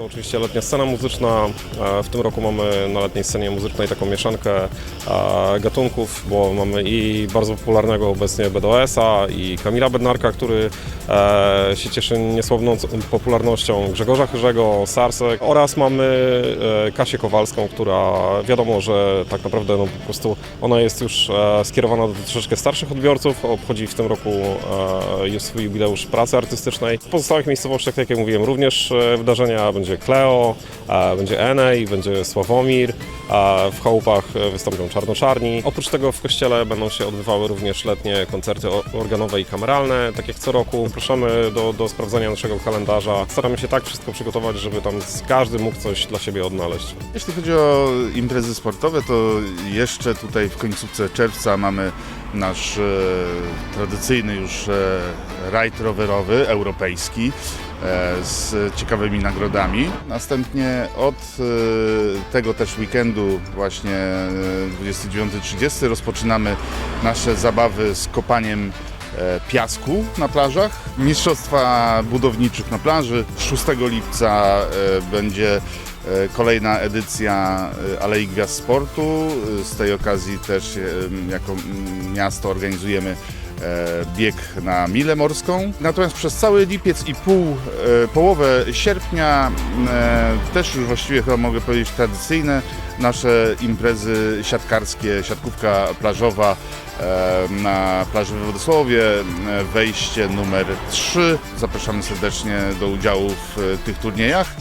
to oczywiście letnia scena muzyczna. E, W tym roku mamy na letniej scenie muzycznej taką mieszankę e, gatunków, bo mamy i bardzo popularnego obecnie BDS-a i Kamila Bednarka, który e, się cieszy niesłowną c- popularnością, Grzegorza Chyrzego, Sarsek oraz mamy Kasię Kowalską, która wiadomo, że tak naprawdę no, po prostu ona jest już skierowana do troszeczkę starszych odbiorców, obchodzi w tym roku już swój jubileusz pracy artystycznej. W pozostałych miejscowościach, tak jak mówiłem, również wydarzenia będzie Kleo, e, będzie Enej, będzie Sławomir, w chałupach e, wystąpią Czarnoczarni. Oprócz tego w kościele będą się odbywały również letnie koncerty organowe i kameralne, tak jak co roku. Zapraszamy do, do sprawdzania naszego kalendarza. Staramy się tak wszystko przygotować, żeby tam każdy mógł coś dla siebie odnaleźć. Jeśli chodzi o imprezy sportowe, to jeszcze tutaj w końcówce czerwca mamy nasz e, tradycyjny już e, rajd rowerowy europejski z ciekawymi nagrodami. Następnie od e, tego też weekendu właśnie e, 29-30 rozpoczynamy nasze zabawy z kopaniem e, piasku na plażach, mistrzostwa budowniczych na plaży. 6 lipca e, będzie e, kolejna edycja e, Alei Gwiazd Sportu. E, Z tej okazji też e, jako miasto organizujemy e, bieg na Milę Morską. Natomiast przez cały lipiec i pół, e, połowę sierpnia e, też już właściwie chyba mogę powiedzieć tradycyjne nasze imprezy siatkarskie, siatkówka plażowa e, na plaży we Wodosławie, e, wejście numer 3. Zapraszamy serdecznie do udziału w e, tych turniejach.